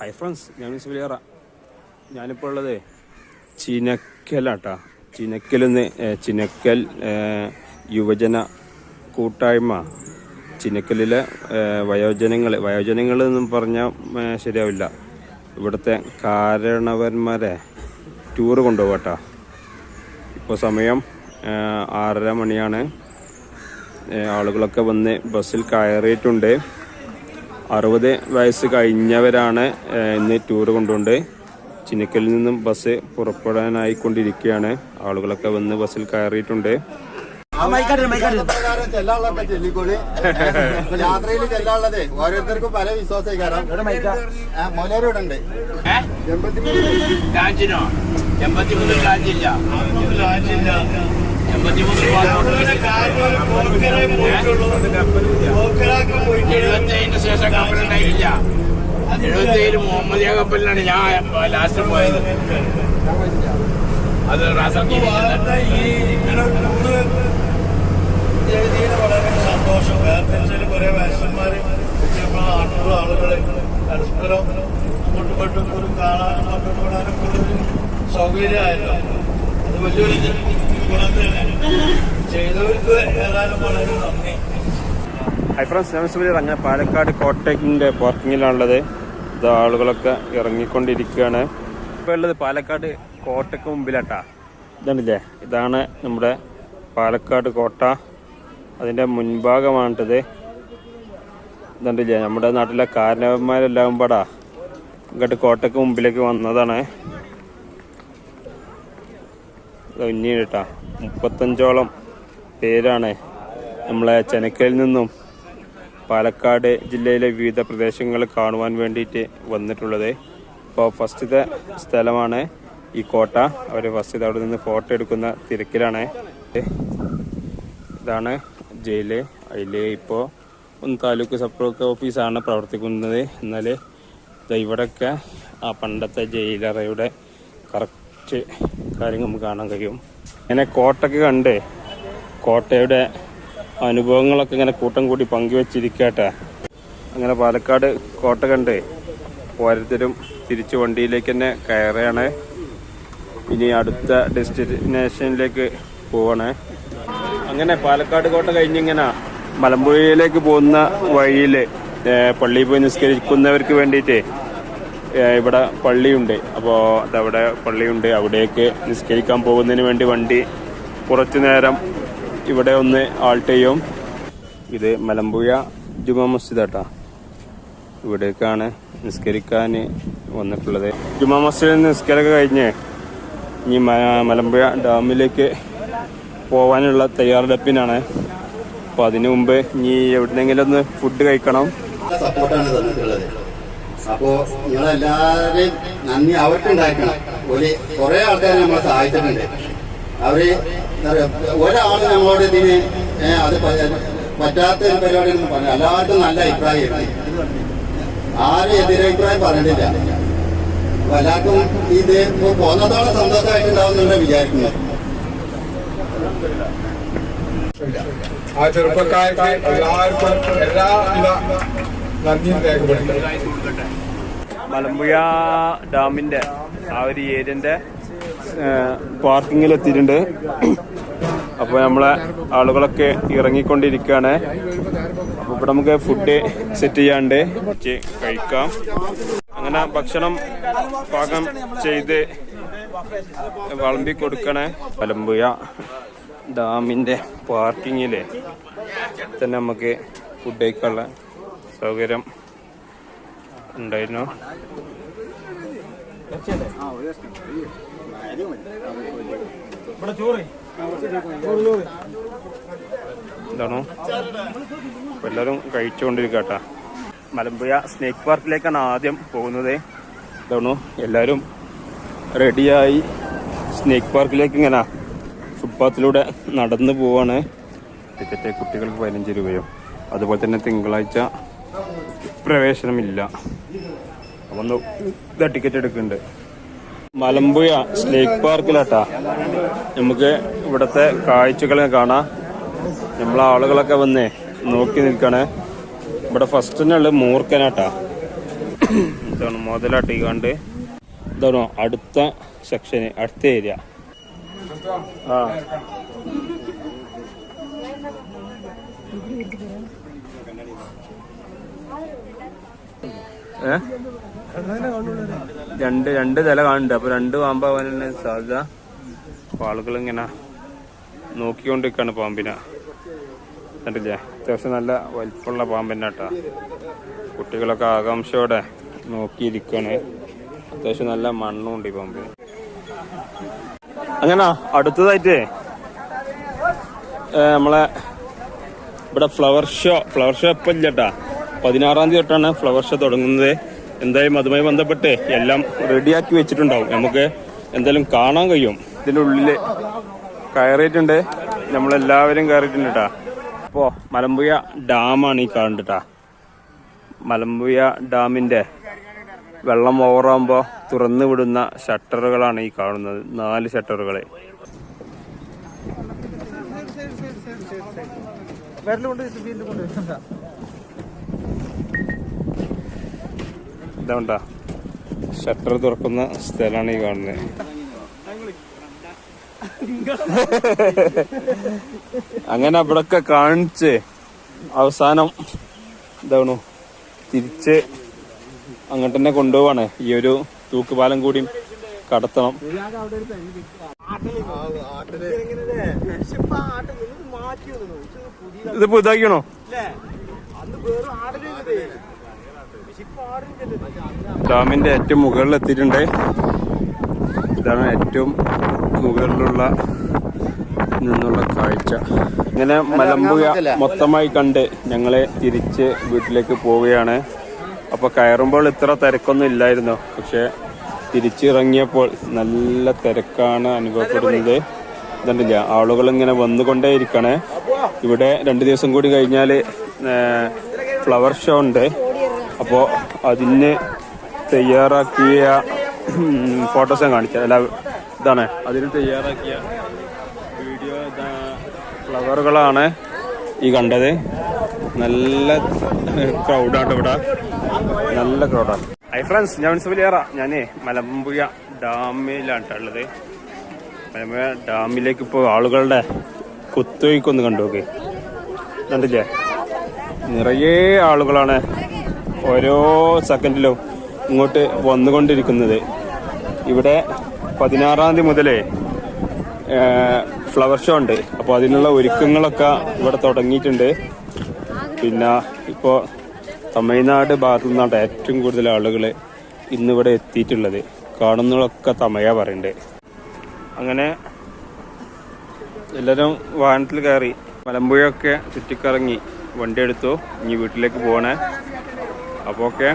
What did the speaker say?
Hi friends ഞാൻ miss വിലിയറ ഞാനിപ്പോൾ ഉള്ളത് ചിനക്കലാട്ടാ. ചിനക്കൽ നിന്ന് ചിനക്കൽ യുവജന കൂട്ടായ്മ. ചിനക്കലിലെ വയോജനങ്ങൾ വയോജനങ്ങൾ എന്നും പറഞ്ഞാൽ ശരിയാവില്ല. ഇവിടുത്തെ കാരണവന്മാരെ ടൂറ് കൊണ്ടുപോകട്ടാ. ഇപ്പോൾ സമയം ആറര മണിയാണ്. ആളുകളൊക്കെ വന്ന് ബസ്സിൽ കയറിയിട്ടുണ്ട്. അറുപത് വയസ്സ് കഴിഞ്ഞവരാണ് ഇന്ന് ടൂർ കൊണ്ടുകൊണ്ട് ചിന്നക്കലിൽ നിന്നും ബസ് പുറപ്പെടാനായിക്കൊണ്ടിരിക്കുകയാണ്. ആളുകളൊക്കെ വന്ന് ബസ്സിൽ കയറിയിട്ടുണ്ട്. യാത്രയിൽ ചെല്ലാനുള്ളത് ഓരോരുത്തർക്കും പല വിശ്വാസം മൊലേരോടെ ഉണ്ട് ലാഞ്ചിനോ? എൺപത്തിമൂന്ന് ലാഞ്ചില്ല. എൺപത്തിമൂന്ന് എഴുപത്തേഴിന് ശേഷം കപ്പലുണ്ടായില്ല എഴുപത്തേഴിൽ മുഹമ്മദിയ കപ്പലിലാണ് ഞാൻ ലാസ്റ്റ് പോയത്. അത് എഴുതിയതിന് വളരെ സന്തോഷം. വേറെ കുറെ ചിലപ്പോൾ നാട്ടിലുള്ള ആളുകളെ പരസ്പരം അങ്ങോട്ടും ഇങ്ങോട്ടും കാണാനും കണ്ടുകൂടാനും കൂടുതൽ സൗകര്യമായല്ലോ. അത് വലിയൊരു ഹൈ ഫ്രണ്ട്സ് ഞാൻ വിലിയർ അങ്ങനെ പാലക്കാട് കോട്ടയ്ക്കിന്റെ പാർക്കിങ്ങിലാണുള്ളത് ഇത് ആളുകളൊക്കെ ഇറങ്ങിക്കൊണ്ടിരിക്കുകയാണ്. ഇപ്പോൾ ഉള്ളത് പാലക്കാട് കോട്ടയ്ക്ക് മുമ്പിലാട്ടാ. ഇതാണില്ലേ? ഇതാണ് നമ്മുടെ പാലക്കാട് കോട്ട. അതിന്റെ മുൻഭാഗമാണിട്ടത്. ഇതുണ്ടല്ലേ? നമ്മുടെ നാട്ടിലെ കാരണവന്മാരെല്ലാം പാടാ. ഇങ്ങോട്ട് കോട്ടയ്ക്ക് മുമ്പിലേക്ക് വന്നതാണ്. കേട്ടാ മുപ്പത്തഞ്ചോളം പേരാണ് നമ്മളെ ചെനക്കയിൽ നിന്നും പാലക്കാട് ജില്ലയിലെ വിവിധ പ്രദേശങ്ങൾ കാണുവാൻ വേണ്ടിയിട്ട് വന്നിട്ടുള്ളത്. ഇപ്പോൾ ഫസ്റ്റത്തെ സ്ഥലമാണ് ഈ കോട്ട. അവർ ഫസ്റ്റ് അവിടെ നിന്ന് ഫോട്ടോ എടുക്കുന്ന തിരക്കിലാണ്. ഇതാണ് ജയിൽ. അതിൽ ഇപ്പോൾ ഒന്ന് താലൂക്ക് സബ്ലോക്ക് ഓഫീസാണ് പ്രവർത്തിക്കുന്നത്. എന്നാൽ ഇവിടെയൊക്കെ ആ പണ്ടത്തെ ജയിലറയുടെ കറക്റ്റ് കാര്യങ്ങൾ നമുക്ക് കാണാൻ കഴിയും. ഇങ്ങനെ കോട്ടൊക്കെ കണ്ട് കോട്ടയുടെ അനുഭവങ്ങളൊക്കെ ഇങ്ങനെ കൂട്ടം കൂടി പങ്കുവെച്ചിരിക്കട്ടെ. അങ്ങനെ പാലക്കാട് കോട്ട കണ്ട് ഓരോരുത്തരും തിരിച്ച് വണ്ടിയിലേക്ക് തന്നെ കയറുകയാണ്. ഇനി അടുത്ത ഡെസ്റ്റിനേഷനിലേക്ക് പോവാണ്. അങ്ങനെ പാലക്കാട് കോട്ട കഴിഞ്ഞിങ്ങനെ മലമ്പുഴയിലേക്ക് പോകുന്ന വഴിയിൽ പള്ളിയിൽ പോയി നിസ്കരിക്കുന്നവർക്ക് വേണ്ടിയിട്ട് ഇവിടെ പള്ളിയുണ്ട്. അപ്പോൾ അതവിടെ പള്ളിയുണ്ട്. അവിടേക്ക് നിസ്കരിക്കാൻ പോകുന്നതിന് വേണ്ടി വണ്ടി കുറച്ചു നേരം ഇവിടെ ഒന്ന് ആൾട്ട് ചെയ്യും. ഇത് മലമ്പുഴ ജുമാ മസ്ജിദ് ആട്ടാ. ഇവിടേക്കാണ് നിസ്കരിക്കാൻ വന്നിട്ടുള്ളത്. ജുമാ മസ്ജിദിൽ നിസ്കാരമൊക്കെ കഴിഞ്ഞ് ഇനി മലമ്പുഴ ഡാമിലേക്ക് പോവാനുള്ള തയ്യാറെടുപ്പിനാണ്. അപ്പോൾ അതിനു മുമ്പ് ഇനി എവിടുന്നെങ്കിലും ഒന്ന് ഫുഡ് കഴിക്കണം. സപ്പോർട്ടാണ് തന്നിട്ടുള്ളത്. അപ്പോ നിങ്ങളെല്ലാവരെയും നന്ദി അവർക്ക് ഉണ്ടാക്കണം ഒരു കുറെ ആൾക്കാർ നമ്മളെ സഹായിച്ചിട്ടുണ്ട്. അവർ ഒരാൾ നമ്മളോട് ഇതിന് അത് പറ്റാത്ത പരിപാടി ഒന്നും പറഞ്ഞു എല്ലാവർക്കും നല്ല അഭിപ്രായം ആരും എതിരഭിപ്രായം പറഞ്ഞിട്ടില്ല. അപ്പൊ എല്ലാവർക്കും ഇത് പോന്നതോളം സന്തോഷമായിട്ടുണ്ടാവുന്നുണ്ട് വിചാരിക്കുന്നത് ആ ചെറുപ്പക്കാർക്ക് എല്ലാവർക്കും എല്ലാവിധ മലമ്പുഴ ഡാമിന്റെ ആ ഒരു ഏരിയന്റെ പാർക്കിങ്ങിൽ എത്തിയിട്ടുണ്ട് അപ്പോൾ നമ്മളെ ആളുകളൊക്കെ ഇറങ്ങിക്കൊണ്ടിരിക്കുകയാണ്. അപ്പോൾ ഇവിടെ നമുക്ക് ഫുഡ് സെറ്റ് ചെയ്യാണ്ട് കഴിക്കാം. അങ്ങനെ ഭക്ഷണം പാകം ചെയ്ത് വിളമ്പി കൊടുക്കണേ. മലമ്പുഴ ഡാമിന്റെ പാർക്കിങ്ങിൽ തന്നെ നമുക്ക് ഫുഡ് കഴിക്കാനുള്ള സൗകര്യം ഉണ്ടായിരുന്നു. എന്താണോ എല്ലാവരും കഴിച്ചുകൊണ്ടിരിക്കട്ടാ മലമ്പുഴ സ്നേക്ക് പാർക്കിലേക്കാണ് ആദ്യം പോകുന്നത്. ഇതാണോ? എല്ലാവരും റെഡിയായി സ്നേക്ക് പാർക്കിലേക്ക് ഇങ്ങനെ ഫുട്പാത്തിലൂടെ നടന്നു പോവാണ്. ടിക്കറ്റ് കുട്ടികൾക്ക് പതിനഞ്ച് രൂപയും അതുപോലെ തന്നെ തിങ്കളാഴ്ച പ്രവേശനമില്ല. അപ്പൊന്ന് ഇതാ ടിക്കറ്റ് എടുക്കുന്നുണ്ട്. മലമ്പുഴ സ്നേക്ക് പാർക്കിലാട്ടാ നമുക്ക് ഇവിടത്തെ കാഴ്ചകളെ കാണാം. നമ്മളെ ആളുകളൊക്കെ വന്നേ നോക്കി നിൽക്കണേ. ഇവിടെ ഫസ്റ്റ് തന്നെ ഉള്ളത് മൂർക്കനാട്ടാ ഇതാണ് കണ്ട്. ഇതാണോ അടുത്ത സെക്ഷന് അടുത്ത ഏരിയ ആ. രണ്ട് രണ്ട് തല കാണുന്നുണ്ട്. അപ്പൊ രണ്ട് പാമ്പാവാനാണ് സാധ്യത. അപ്പൊ ആളുകൾ ഇങ്ങനെ നോക്കിക്കൊണ്ടിരിക്കാണ് പാമ്പിനെ. കണ്ടില്ലേ? അത്യാവശ്യം നല്ല വലിപ്പമുള്ള പാമ്പന്നെ കേട്ടാ. കുട്ടികളൊക്കെ ആകാംക്ഷയോടെ നോക്കിയിരിക്കാണ്. അത്യാവശ്യം നല്ല മണ്ണും ഉണ്ട് ഈ പാമ്പിന്. അങ്ങനെ അടുത്തതായിട്ട് നമ്മളെ ഇവിടെ ഫ്ലവർ ഷോ ഫ്ലവർ ഷോ ഇപ്പം ഇല്ലട്ടാ പതിനാറാം തീയതി തൊട്ടാണ് ഫ്ലവർ ഷോ തുടങ്ങുന്നത്. എന്തായാലും അതുമായി ബന്ധപ്പെട്ട് എല്ലാം റെഡിയാക്കി വെച്ചിട്ടുണ്ടാവും. നമുക്ക് എന്തായാലും കാണാൻ കഴിയും. ഇതിന്റെ ഉള്ളിൽ കയറിയിട്ടുണ്ട്. നമ്മളെല്ലാവരും കയറിയിട്ടുണ്ട് കേട്ടാ അപ്പോൾ മലമ്പുഴ ഡാമാണ് ഈ കാണുന്നത് കേട്ടാ മലമ്പുഴ ഡാമിന്റെ വെള്ളം ഓവറാകുമ്പോൾ തുറന്നു വിടുന്ന ഷട്ടറുകളാണ് ഈ കാണുന്നത്. നാല് ഷട്ടറുകളെ ഇതാണ്ടാ ഷട്ടർ തുറക്കുന്ന സ്ഥലമാണ് ഈ കാണുന്നത് അങ്ങനെ അവിടൊക്കെ കാണിച്ച് അവസാനം ഇതാണു. തിരിച്ച് അങ്ങോട്ട് തന്നെ കൊണ്ടുപോവാണ്. ഈ ഒരു തൂക്കുപാലം കൂടി കടത്തണം. ഇത് പുതാക്കണോ ഡാമിന്റെ ഏറ്റവും മുകളിൽ എത്തിയിട്ടുണ്ട്. ഇതാണ് ഏറ്റവും മുകളിലുള്ള നിന്നുള്ള കാഴ്ച. ഇങ്ങനെ മലമ്പുക മൊത്തമായി കണ്ട് ഞങ്ങളെ തിരിച്ച് വീട്ടിലേക്ക് പോവുകയാണ്. അപ്പൊ കയറുമ്പോൾ ഇത്ര തിരക്കൊന്നും ഇല്ലായിരുന്നു. പക്ഷെ തിരിച്ചിറങ്ങിയപ്പോൾ നല്ല തിരക്കാണ് അനുഭവപ്പെടുന്നത്. ഇതുണ്ടില്ല? ആളുകൾ ഇങ്ങനെ വന്നുകൊണ്ടേ ഇരിക്കണേ ഇവിടെ രണ്ട് ദിവസം കൂടി കഴിഞ്ഞാൽ ഫ്ലവർ ഷോ ഉണ്ട്. അപ്പോൾ അതിന് തയ്യാറാക്കിയ ഫോട്ടോസ് ഞാൻ കാണിച്ചത് അല്ല ഇതാണ്. അതിന് തയ്യാറാക്കിയ വീഡിയോ ഫ്ലവറുകളാണ് ഈ കണ്ടത്. നല്ല ക്രൗഡാണ് ഇവിടെ. നല്ല ക്രൗഡാണ് ഹൈ ഫ്രണ്ട്സ് ഞാൻ മനസ്സിലേറ ഞാനേ മലമ്പുഴ ഡാമിലാണ് ഉള്ളത്. മലമ്പുഴ ഡാമിലേക്ക് ഇപ്പോൾ ആളുകളുടെ കുത്തൊഴുക്കൊന്ന് കണ്ടു നോക്ക്. കണ്ടില്ലേ? നിറയെ ആളുകളാണ് ഓരോ സെക്കൻഡിലും ഇങ്ങോട്ട് വന്നുകൊണ്ടിരിക്കുന്നത്. ഇവിടെ പതിനാറാം തീയതി മുതൽ ഫ്ലവർ ഷോ ഉണ്ട്. അപ്പോൾ അതിനുള്ള ഒരുക്കങ്ങളൊക്കെ ഇവിടെ തുടങ്ങിയിട്ടുണ്ട്. പിന്നെ ഇപ്പോൾ തമിഴ്നാട് ഭാഗത്തു നിന്നാണ് ഏറ്റവും കൂടുതൽ ആളുകൾ ഇന്നിവിടെ എത്തിയിട്ടുള്ളത്. കാണുന്നതൊക്കെ തമയ പറയണ്ടേ അങ്ങനെ എല്ലാവരും വാഹനത്തിൽ കയറി. മലമ്പുഴയൊക്കെ ചുറ്റിക്കറങ്ങി. വണ്ടി എടുത്തു. ഇനി വീട്ടിലേക്ക് പോകണേ അപ്പോൾ ഓക്കെ.